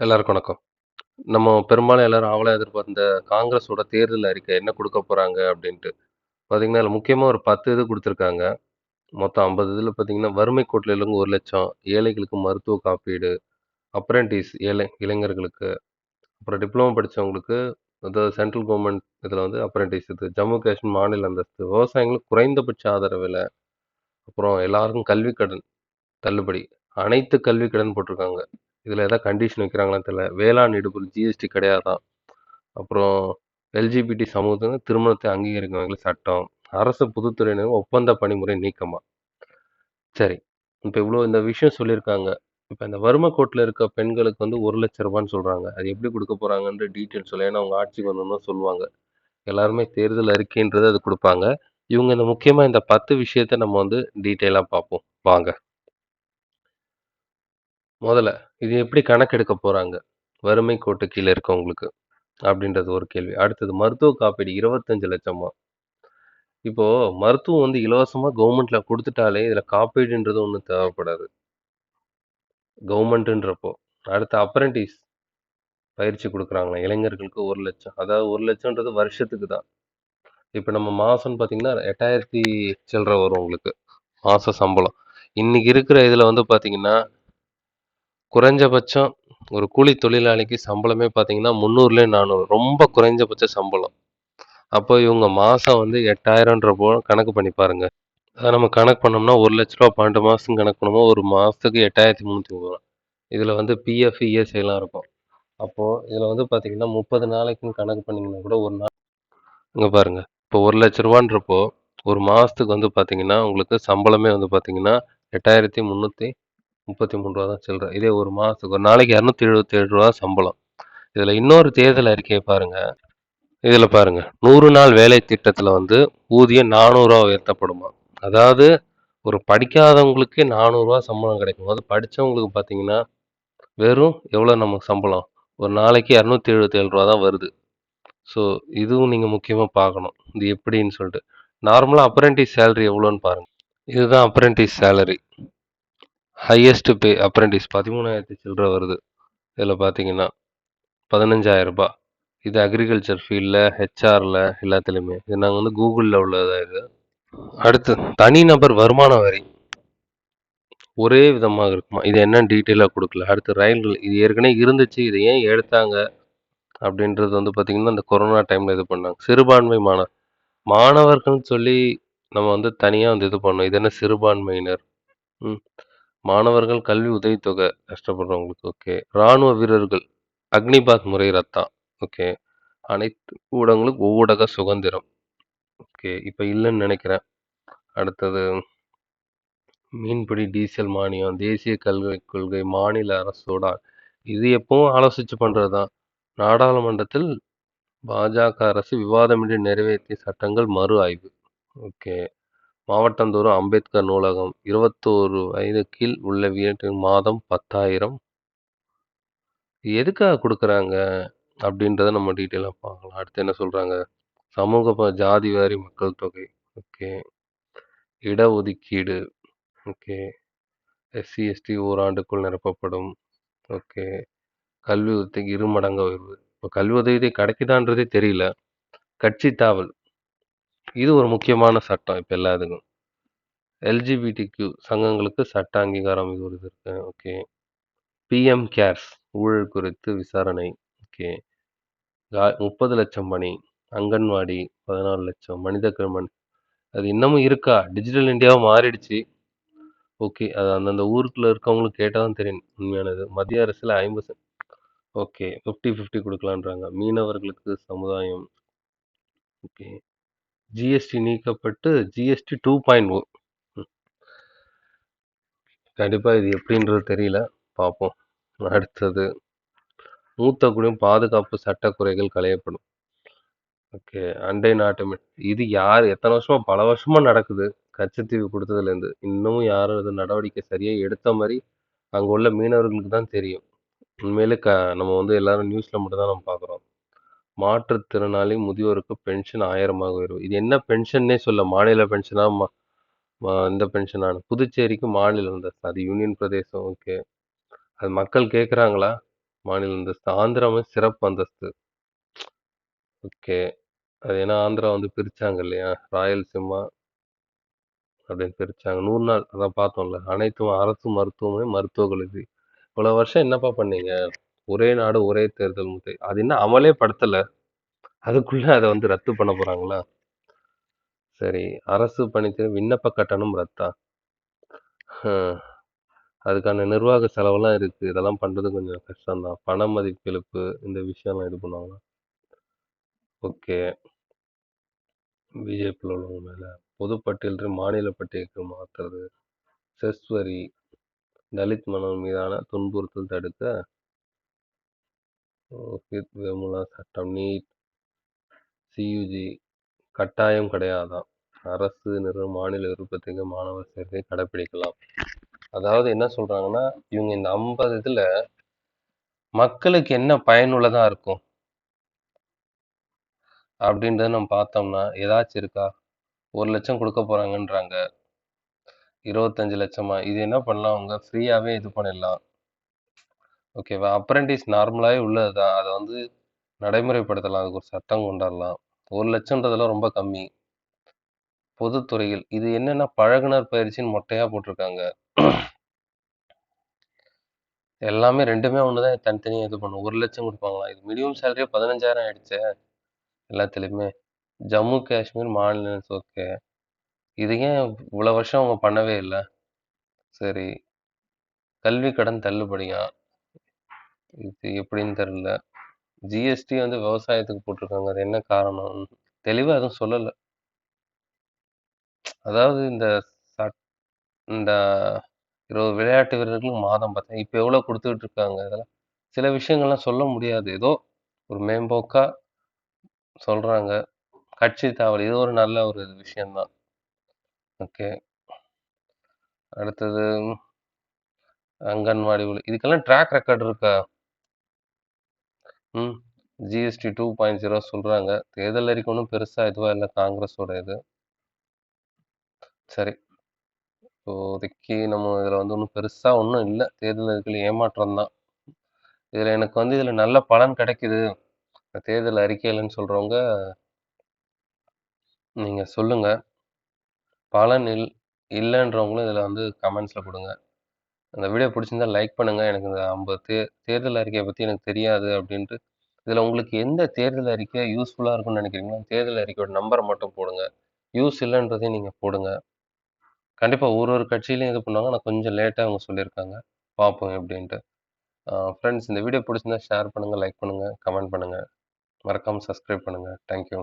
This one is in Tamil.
எல்லாருக்கும் வணக்கம். நம்ம பெரும்பாலும் எல்லாரும் ஆவலா எதிர்பார்த்த காங்கிரஸோட தேர்தல் அறிக்கை என்ன கொடுக்க போறாங்க அப்படின்ட்டு பார்த்தீங்கன்னா, அதில் முக்கியமா ஒரு 10 இது கொடுத்துருக்காங்க மொத்தம் ஐம்பது இதில் பார்த்தீங்கன்னா, வறுமை கோட்ல உள்ளவங்க 1,00,000 ஏழைகளுக்கு மருத்துவ காப்பீடு, அப்ரென்டிஸ் ஏழை இளைஞர்களுக்கு, அப்புறம் டிப்ளமோ படித்தவங்களுக்கு அதாவது சென்ட்ரல் கவர்மெண்ட் இதில் வந்து அப்ரென்டிஸ் இது, ஜம்மு காஷ்மீர் மாநில அந்தஸ்து, விவசாயிகளுக்கு குறைந்தபட்ச ஆதரவு விலை, அப்புறம் எல்லாருக்கும் கல்வி கடன் தள்ளுபடி. அனைத்து கல்வி கடன் போட்டிருக்காங்க. இதில் எதாவது கண்டிஷன் வைக்கிறாங்களான்னு தெரியல. வேளாண் இடுபொருள் ஜிஎஸ்டி கிடையாதான் அப்புறம் எல்ஜிபிடி சமூகத்தினர் திருமணத்தை அங்கீகரிக்கும் சட்டம். அரசு பொதுத்துறையினர் ஒப்பந்த பணிமுறை நீக்கமா. சரி. இப்போ இவ்வளோ இந்த விஷயம் சொல்லியிருக்காங்க. இப்போ இந்த வறுமை கோட்டில் இருக்க பெண்களுக்கு வந்து ஒரு லட்ச ரூபான்னு சொல்கிறாங்க அது எப்படி கொடுக்க போகிறாங்கன்ற டீட்டெயில் சொல்ல ஏன்னா அவங்க ஆட்சிக்கு வந்தோம்னா சொல்லுவாங்க. எல்லாருமே தேர்தல் அறிக்கைன்றது அது கொடுப்பாங்க இவங்க இந்த முக்கியமாக இந்த 10 விஷயத்த நம்ம வந்து டீட்டெயிலாக பார்ப்போம். வாங்க. முதல்ல இது எப்படி கணக்கெடுக்க போகிறாங்க வறுமை கோட்டு கீழே இருக்கவங்களுக்கு. அப்படின்றது ஒரு கேள்வி. அடுத்தது மருத்துவ காப்பீடு இருபத்தஞ்சு லட்சமா இப்போது மருத்துவம் வந்து இலவசமாக கவர்மெண்ட்டில் கொடுத்துட்டாலே இதில் காப்பீடுன்றது ஒன்றும் தேவைப்படாது. கவர்மெண்ட்டுன்றப்போ. அடுத்து அப்ரென்டிஸ் பயிற்சி கொடுக்குறாங்களா இளைஞர்களுக்கு ஒரு லட்சம் அதாவது 1,00,000ன்றது வருஷத்துக்கு தான். இப்போ நம்ம மாதம்னு பார்த்தீங்கன்னா, எட்டாயிரத்தி சில்லற வரும் உங்களுக்கு. மாத சம்பளம். இன்னைக்கு இருக்கிற இதில் வந்து பார்த்தீங்கன்னா குறைஞ்சபட்சம் ஒரு கூலி தொழிலாளிக்கு சம்பளமே பார்த்தீங்கன்னா, 300லே 400 ரொம்ப குறைஞ்சபட்ச சம்பளம். அப்போ இவங்க மாதம் வந்து 8,000ன்றப்போ கணக்கு பண்ணி பாருங்க. அதை நம்ம கணக்கு பண்ணோம்னா, ஒரு லட்ச ரூபா பன்னெண்டு மாதம் கணக்கு பண்ணும்போது, ஒரு மாதத்துக்கு எட்டாயிரத்தி முந்நூற்றி 8,330 இதில் வந்து பிஎஃப், இஎஸ்ஐலாம் இருக்கும். அப்போது இதில் வந்து பார்த்தீங்கன்னா, 30 நாளைக்குன்னு கணக்கு பண்ணீங்கன்னா கூட ஒரு நாள் இங்கே பாருங்க. இப்போ ஒரு லட்ச ரூபான்றப்போ ஒரு மாதத்துக்கு வந்து பார்த்தீங்கன்னா, உங்களுக்கு சம்பளமே வந்து பார்த்தீங்கன்னா, முப்பத்தி மூணு ரூபா தான் சில்ற. இதே ஒரு மாதத்துக்கு ஒரு நாளைக்கு இரநூத்தி எழுபத்தேழு ரூபா சம்பளம். இதில் இன்னொரு தேர்தல் அறிக்கையை பாருங்கள் இதில் பாருங்கள் நூறு நாள் வேலை திட்டத்தில் வந்து ஊதியம் நானூறுரூவா உயர்த்தப்படுமா அதாவது ஒரு படிக்காதவங்களுக்கே நானூறுரூவா சம்பளம் கிடைக்கும். அது படிச்சவங்களுக்கு பார்த்தீங்கன்னா, வெறும் எவ்வளோ நமக்கு சம்பளம்? ஒரு நாளைக்கு இரநூத்தி எழுபத்தேழு ரூபா தான் வருது. ஸோ இதுவும் நீங்கள் முக்கியமாக பார்க்கணும். இது எப்படின்னு சொல்லிட்டு. நார்மலாக அப்ரெண்டிஸ் சேலரி எவ்வளோன்னு பாருங்கள் இதுதான் apprentice salary. Highest pay apprentice 13,000 சில்ற வருது. இதில் பார்த்தீங்கன்னா, ரூ. 15,000 இது அக்ரிகல்ச்சர் ஃபீல்டில் ஹெச்ஆரில் எல்லாத்துலேயுமே இது நாங்கள் வந்து கூகுளில் உள்ளதாக இது. அடுத்து தனிநபர் வருமான வரி. ஒரே விதமாக இருக்குமா. இது என்னன்னு டீட்டெயிலாக கொடுக்கல அடுத்து ரயில்கள் இது ஏற்கனவே இருந்துச்சு. இதை ஏன் எடுத்தாங்க? அப்படின்றது வந்து பார்த்திங்கன்னா இந்த கொரோனா டைமில் இது பண்ணாங்க. சிறுபான்மை மாணவர் மாணவர்கள்னு சொல்லி நம்ம வந்து தனியாக வந்து இது பண்ணோம். இது என்ன சிறுபான்மையினர்? ம். மாணவர்கள் கல்வி உதவித்தொகை கஷ்டப்படுறவங்களுக்கு. ஓகே. ராணுவ வீரர்கள் அக்னிபாத் முறை ரத்தம் ஓகே. அனைத்து ஊடகங்களும் ஊடக சுதந்திரம். ஓகே. இப்போ இல்லைன்னு நினைக்கிறேன் அடுத்தது மீன்பிடி டீசல் மானியம், தேசிய கல்வி கொள்கை மாநில அரசோட இது எப்பவும் ஆலோசிச்சு பண்ணுறது தான். நாடாளுமன்றத்தில் பாஜக அரசு விவாதமின்றி நிறைவேற்றிய சட்டங்கள் மறு ஆய்வு. ஓகே. மாவட்டந்தோறும் அம்பேத்கர் நூலகம் 21 வயது கீழ் உள்ள வீட்டிற்கு மாதம் 10,000 எதுக்காக கொடுக்குறாங்க அப்படின்றத நம்ம டீட்டெயிலாக பார்க்கலாம். அடுத்து என்ன சொல்கிறாங்க சமூக ப ஜாதி வாரி மக்கள் தொகை. ஓகே. இடஒதுக்கீடு. ஓகே. எஸ்சி, எஸ்டி ஓராண்டுக்குள் நிரப்பப்படும். ஓகே. கல்வி உதவிக்கு இரு மடங்கு உயர்வு. இப்போ கல்வி உதவி கிடைக்குதான்றதே தெரியல. கட்சி தாவல். இது ஒரு முக்கியமான சட்டம் இப்போ எல்லா இதுக்கும். எல்ஜிபிடிக்யூ சங்கங்களுக்கு சட்ட அங்கீகாரம் இது ஒரு இது இருக்கு. ஓகே. பிஎம் கேர்ஸ் ஊழல் குறித்து விசாரணை. ஓகே. கா 30,00,000 பணி. அங்கன்வாடி பதினாலு லட்சம் மனித கிருமன் அது இன்னமும் இருக்கா? டிஜிட்டல் இந்தியாவும் மாறிடுச்சு. ஓகே. அது அந்தந்த ஊருக்குள்ள இருக்கவங்களுக்கு கேட்டால் தான் தெரியும் உண்மையானது. மத்திய அரசில் ஐம்பது ஓகே. ஃபிஃப்டி ஃபிஃப்டி கொடுக்கலான்றாங்க மீனவர்களுக்கு சமுதாயம். ஓகே. ஜிஎஸ்டி நீக்கப்பட்டு ஜிஎஸ்டி டூ பாயிண்ட் ஓ கண்டிப்பாக இது எப்படின்றது தெரியல. பார்ப்போம். அடுத்தது மூத்த குடியும் பாதுகாப்பு சட்ட குறைகள் களையப்படும். ஓகே. அண்டை நாட்டு இது யார் எத்தனை வருஷமா பல வருஷமா நடக்குது. கச்சத்தீவு கொடுத்ததுலேருந்து இன்னமும் யாரும் இது நடவடிக்கை சரியாக எடுத்த மாதிரி அங்கே உள்ள மீனவர்களுக்கு தான் தெரியும். உண்மையிலே க நம்ம வந்து எல்லாரும் நியூஸில் மட்டும் தான் நம்ம பார்க்குறோம். மாற்றுத்திறனாளி முதியோருக்கு பென்ஷன் ஆயிரமாக உயர்வு. இது என்ன பென்ஷன்னே சொல்ல. மாநில பென்ஷனா? மா இந்த பென்ஷனான்னு. புதுச்சேரிக்கு மாநில அந்தஸ்து. அது யூனியன் பிரதேசம். ஓகே. அது மக்கள் கேட்குறாங்களா? மாநில அந்தஸ்து. ஆந்திராவும் சிறப்பு அந்தஸ்து. ஓகே. அது ஏன்னா ஆந்திரா வந்து பிரித்தாங்க இல்லையா? ராயலசீமா அப்படின்னு பிரித்தாங்க நூறு நாள் அதான் பார்த்தோம்ல. அனைத்து அரசு மருத்துவமனை, மருத்துவக் கல்லூரி. இவ்வளோ வருஷம் என்னப்பா பண்ணீங்க? ஒரே நாடு, ஒரே தேர்தல் முறை. அது இன்னும் அமலே படுத்தலை அதுக்குள்ள அதை வந்து ரத்து பண்ண போறாங்களா? சரி. அரசு பணிக்கு விண்ணப்ப கட்டணம் ரத்தா? அதுக்கான நிர்வாக செலவெல்லாம் இருக்கு. இதெல்லாம் பண்றது கொஞ்சம் கஷ்டம் தான். பண மதிப்பிழப்பு இந்த விஷயம்லாம் இது பண்ணுவாங்களா? ஓகே. பிஜேபியில் உள்ளவங்க மேலே பொதுப்பட்டியல் மாநில பட்டியலுக்கு மாற்றுறது செஸ் வரி. தலித் மனம் மீதான துன்புறுத்தல் தடுக்க ஓஹித் வேமுலா சட்டம். நீட், சியுஜி கட்டாயம் கிடையாதாம். அரசு நிறுவன மாநில விருப்பத்துக்கு மாணவர் சேர்க்கை கடைப்பிடிக்கலாம். அதாவது என்ன சொல்றாங்கன்னா, இவங்க இந்த 50 இதுல மக்களுக்கு என்ன பயனுள்ளதா இருக்கும்? அப்படின்றத நம்ம பார்த்தோம்னா, ஏதாச்சும் இருக்கா? ஒரு லட்சம் கொடுக்க போறாங்கன்றாங்க. 25,00,000 இது என்ன பண்ணலாம் அவங்க ஃப்ரீயாவே இது பண்ணிடலாம். ஓகேவா? அப்ரெண்டிஸ் நார்மலாகவே உள்ளது தான். வந்து நடைமுறைப்படுத்தலாம். அதுக்கு ஒரு சட்டம் கொண்டாடலாம் ஒரு லட்சம்ன்றதெல்லாம் ரொம்ப கம்மி. பொதுத்துறையில் இது என்னென்னா பழகுனர் பயிற்சின்னு மொட்டையாக போட்டிருக்காங்க. எல்லாமே ரெண்டுமே ஒன்று தான் தனித்தனியாக இது பண்ணும். ஒரு லட்சம் கொடுப்பாங்களா இது மினிமம் சேலரியே 15,000 ஆயிடுச்சே! எல்லாத்துலேயுமே ஜம்மு காஷ்மீர் மாநில ஓகே. இது ஏன் இவ்வளோ வருஷம் அவங்க பண்ணவே இல்லை சரி. கல்வி கடன் தள்ளுபடியா? இது எப்படின்னு தெரியல. ஜிஎஸ்டி வந்து விவசாயத்துக்கு போட்டிருக்காங்க. அது என்ன காரணம்? தெளிவாக எதுவும் சொல்லலை அதாவது இந்த சட் இந்த 20 விளையாட்டு வீரர்களுக்கு மாதம் பார்த்தா இப்போ எவ்வளோ கொடுத்துக்கிட்டு இருக்காங்க. இதெல்லாம் சில விஷயங்கள்லாம் சொல்ல முடியாது. ஏதோ ஒரு மேம்போக்காக சொல்றாங்க. கட்சி தாவல். இது ஒரு நல்ல ஒரு விஷயம் தான். ஓகே. அடுத்தது அங்கன்வாடி இதுக்கெல்லாம் ட்ராக் ரெக்கார்ட் இருக்கா? ம். ஜிஎஸ்டி 2.0 சொல்றாங்க. தேர்தல் அறிக்கை ஒன்றும் பெருசாக இதுவாக இல்லை காங்கிரஸோட இது. சரி. இப்போதைக்கு நம்ம இதில் வந்து ஒன்றும் பெருசாக ஒன்றும் இல்லை தேர்தல் அறிக்கையில் ஏமாற்றம் தான். இதில் எனக்கு வந்து இதில் நல்ல பலன் கிடைக்குது. தேர்தல் அறிக்கையிலன்னு சொல்கிறவங்க நீங்கள் சொல்லுங்கள் பலன் இல் இல்லைன்றவங்களும் இதில் வந்து கமெண்ட்ஸில் கொடுங்க அந்த வீடியோ பிடிச்சிருந்தா லைக் பண்ணுங்கள் எனக்கு இந்த 50 தே தேர்தல் அறிக்கையை பற்றி எனக்கு தெரியாது அப்படின்ட்டு, இதில் உங்களுக்கு எந்த தேர்தல் அறிக்கை யூஸ்ஃபுல்லாக இருக்கும்னு நினைக்கிறீங்களோ, தேர்தல் அறிக்கையோட நம்பரை மட்டும் போடுங்க. யூஸ் இல்லைன்றதையும் நீங்கள் போடுங்க. கண்டிப்பாக ஒரு ஒரு கட்சியிலையும் இது பண்ணுவாங்க. ஆனால் கொஞ்சம் லேட்டாக அவங்க சொல்லியிருக்காங்க. பார்ப்போம் எப்படின்ட்டு. ஃப்ரெண்ட்ஸ் இந்த வீடியோ பிடிச்சிருந்தா ஷேர் பண்ணுங்கள் லைக் பண்ணுங்கள் கமெண்ட் பண்ணுங்கள் மறக்காமல் சப்ஸ்கிரைப் பண்ணுங்கள் தேங்க் யூ.